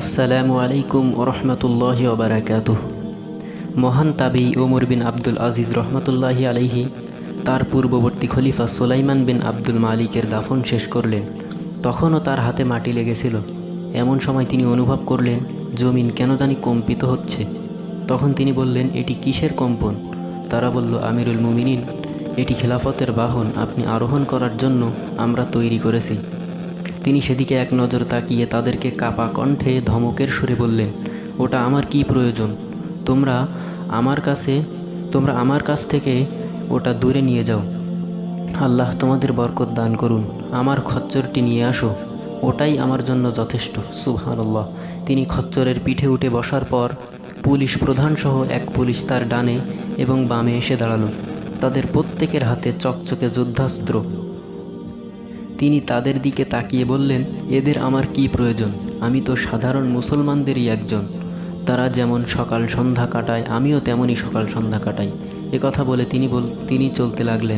আসসালামু আলাইকুম ওরহমতুল্লাহ ওবরাকাত মহান তাবি ওমর বিন আব্দুল আজিজ রহমতুল্লাহি আলাইহি তার পূর্ববর্তী খলিফা সোলাইমান বিন আব্দুল মালিকের দাফন শেষ করলেন। তখনও তার হাতে মাটি লেগেছিল। এমন সময় তিনি অনুভব করলেন, জমিন কেন জানি কম্পিত হচ্ছে। তখন তিনি বললেন, এটি কিসের কম্পন? তারা বলল, আমিরুল মুমিনিন, এটি খেলাফতের বাহন। আপনি আরোহণ করার জন্য আমরা তৈরি করেছি। তিনি সেদিকে এক নজর তাকিয়ে তাদেরকে কাপা কণ্ঠে ধমকের সুরে বললেন, ওটা আমার কি প্রয়োজন? তোমরা আমার কাছে, তোমরা আমার কাছ থেকে ওটা দূরে নিয়ে যাও। আল্লাহ তোমাদের বরকত দান করুন। আমার খচ্চরটি নিয়ে আসো। ওটাই আমার জন্য যথেষ্ট। সুবহানাল্লাহ। তিনি খচ্চরের পিঠে উঠে বসার পর পুলিশ প্রধানসহ এক পুলিশ তার ডানে এবং বামে এসে দাঁড়াল। তাদের প্রত্যেকের হাতে চকচকে যুদ্ধাস্ত্র। তিনি তাদের দিকে তাকিয়ে বললেন, এদের আমার কি প্রয়োজন? আমি তো সাধারণ মুসলমানদেরই একজন। তারা যেমন সকাল সন্ধ্যা কাটায়, আমিও তেমনই সকাল সন্ধ্যা কাটাই। কথা বলে তিনি বল, তিনি চলতে লাগলেন।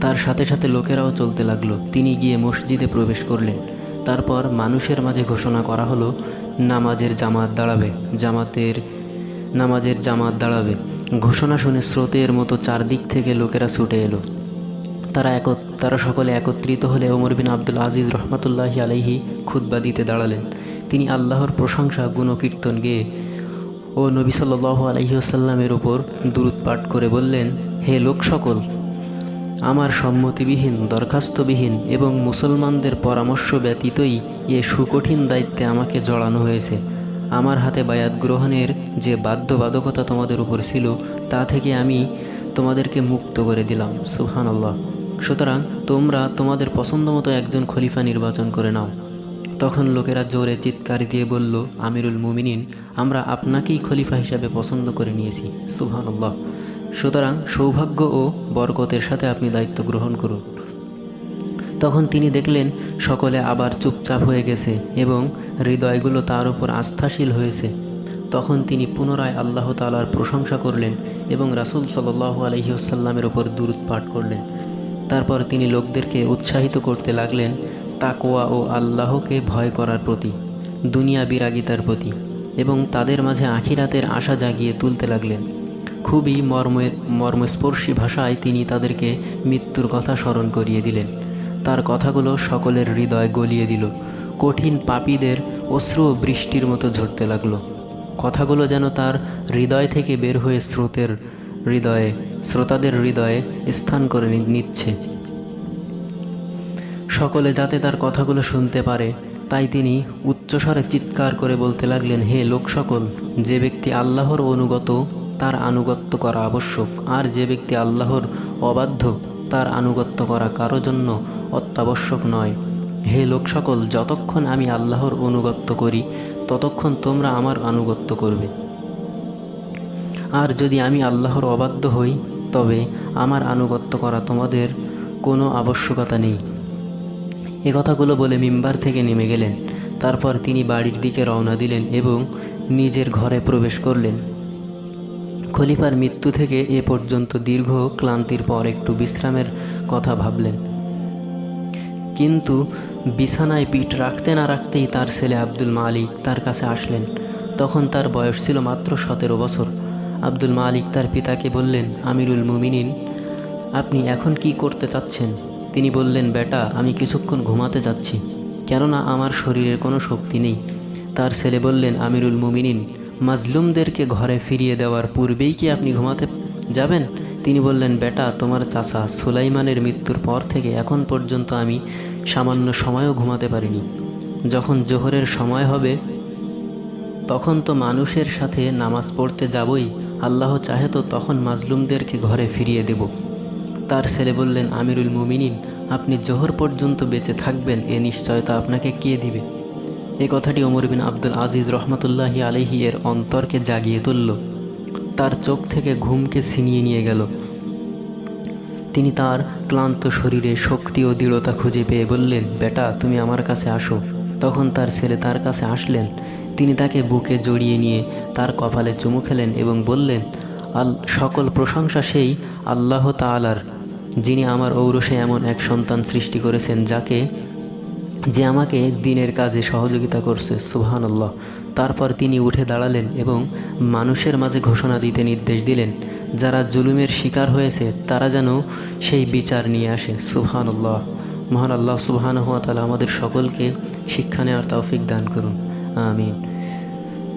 তার সাথে সাথে লোকেরাও চলতে লাগল। তিনি গিয়ে মসজিদে প্রবেশ করলেন। তারপর মানুষের মাঝে ঘোষণা করা হলো, নামাজের জামাত দাঁড়াবে, জামাতের, নামাজের জামাত দাঁড়াবে। ঘোষণা শুনে স্রোতের মতো চারদিক থেকে লোকেরা ছুটে এলো। তারা এক তারা সকলে একত্রিত হলে ওমর বিন আব্দুল আজিজ রহমতুল্লাহি আলাইহি খুদ্া দিতে দাঁড়ালেন। তিনি আল্লাহর প্রশংসা, গুণকীর্তন গেয়ে ও নবী সাল্লাহ আলহিউসাল্লামের ওপর দূরত পাঠ করে বললেন, হে লোক সকল, আমার সম্মতিবিহীন, দরখাস্তবিহীন এবং মুসলমানদের পরামর্শ ব্যতীতই এ সুকঠিন দায়িত্বে আমাকে জড়ানো হয়েছে। আমার হাতে বায়াত গ্রহণের যে বাধ্যবাধকতা তোমাদের উপর ছিল, তা থেকে আমি তোমাদেরকে মুক্ত করে দিলাম। সুহান আল্লাহ সুতরাং তোমরা তোমাদের পছন্দ মতো একজন খলিফা নির্বাচন করে নাও। তখন লোকেরা জোরে চিৎকার দিয়ে বলল, আমিরুল মুমিনিন, আমরা আপনাকেই খলিফা হিসাবে পছন্দ করে নিয়েছি। সুহান আল্লাহ সুতরাং সৌভাগ্য ও বরকতের সাথে আপনি দায়িত্ব গ্রহণ করুন। তখন তিনি দেখলেন, সকলে আবার চুপচাপ হয়ে গেছে এবং হৃদয়গুলো তার উপর আস্থাশীল হয়েছে। তখন তিনি পুনরায় আল্লাহ তালার প্রশংসা করলেন এবং রাসুল সাল্লাহ আলহিউসাল্লামের ওপর দূরত পাঠ করলেন। তারপর তিনি লোকদেরকে উৎসাহিত করতে লাগলেন তাকোয়া ও আল্লাহকে ভয় করার প্রতি, দুনিয়া বিরাগিতার প্রতি এবং তাদের মাঝে আখিরাতের আশা জাগিয়ে তুলতে লাগলেন। খুবই মর্মের মর্মস্পর্শী ভাষায় তিনি তাদেরকে মৃত্যুর কথা স্মরণ করিয়ে দিলেন। তার কথাগুলো সকলের হৃদয় গলিয়ে দিল। কঠিন পাপীদের অশ্রু বৃষ্টির মতো ঝরতে লাগল। কথাগুলো যেন তার হৃদয় থেকে বের হয়ে স্রোতের হৃদয়ে শ্রোতাদের হৃদয়ে স্থান করে নিচ্ছে। সকলে যাতে তার কথাগুলো শুনতে পারে, তাই তিনি উচ্চস্বরে চিৎকার করে বলতে লাগলেন, হে লোক সকল যে ব্যক্তি আল্লাহর অনুগত, তার আনুগত্য করা আবশ্যক। আর যে ব্যক্তি আল্লাহর অবাধ্য, তার আনুগত্য করা কারও জন্য অত্যাবশ্যক নয়। হে লোক সকল যতক্ষণ আমি আল্লাহর অনুগত্য করি, ততক্ষণ তোমরা আমার আনুগত্য করবে। আর যদি আমি আল্লাহর অবাধ্য হই তবে আমার আনুগত্য করা তোমাদের কোনো আবশ্যকতা নেই। এ কথাগুলো বলে মিম্বার থেকে নেমে গেলেন। তারপর তিনি বাড়ির দিকে রওনা দিলেন এবং নিজের ঘরে প্রবেশ করলেন। খলিফার মৃত্যু থেকে এ পর্যন্ত দীর্ঘ ক্লান্তির পর একটু বিশ্রামের কথা ভাবলেন। কিন্তু বিছানায় পিঠ রাখতে না রাখতেই তার ছেলে আব্দুল মালিক তার কাছে আসলেন। তখন তার বয়স ছিল মাত্র সতেরো বছর। আব্দুল মালিক তার পিতাকে বললেন, আমিরুল মুমিনিন, আপনি এখন কি করতে চাচ্ছেন? তিনি বললেন, বেটা, আমি কিছুক্ষণ ঘুমাতে যাচ্ছি, কেননা আমার শরীরের কোনো শক্তি নেই। তার ছেলে বললেন, আমিরুল মুমিনিন, মাজলুমদেরকে ঘরে ফিরিয়ে দেওয়ার পূর্বেই কি আপনি ঘুমাতে যাবেন? তিনি বললেন, বেটা, তোমার চাচা সুলাইমানের মৃত্যুর পর থেকে এখন পর্যন্ত আমি সামান্য সময়ও ঘুমাতে পারিনি। যখন জোহরের সময় হবে তখন তো মানুষের সাথে নামাজ পড়তে যাবই, আল্লাহ চাহে তো তখন মাজলুমদেরকে ঘরে ফিরিয়ে দেব। তার ছেলে বললেন, আমিরুল মুমিনিন, আপনি জোহর পর্যন্ত বেঁচে থাকবেন, এ নিশ্চয়তা আপনাকে কে দিবে? এ কথাটি ওমর বিন আব্দুল আজিজ রহমতুল্লাহি আলহি এর অন্তরকে জাগিয়ে তুলল। তার চোখ থেকে ঘুমকে ছিনিয়ে নিয়ে গেল। তিনি তার ক্লান্ত শরীরে শক্তি ও দৃঢ়তা খুঁজে পেয়ে বললেন, বেটা, তুমি আমার কাছে আসো। তখন তার ছেলে তার কাছে আসলেন। তিনি তাকে বুকে জড়িয়ে নিয়ে তার কপালে চুমু খেলেন এবং বললেন, আল, সকল প্রশংসা সেই আল্লাহ তালার যিনি আমার ঔরসে এমন এক সন্তান সৃষ্টি করেছেন যাকে, যে আমাকে দিনের কাজে সহযোগিতা করছে সুবহান আল্লাহ তারপর তিনি উঠে দাঁড়ালেন এবং মানুষের মাঝে ঘোষণা দিতে নির্দেশ দিলেন, যারা জুলুমের শিকার হয়েছে, তারা যেন সেই বিচার নিয়ে আসে, সুবহানাল্লাহ। মহান আল্লাহ সুবাহান হাত তালা আমাদের সকলকে শিক্ষা নেওয়ার তৌফিক দান করুন। আমিন।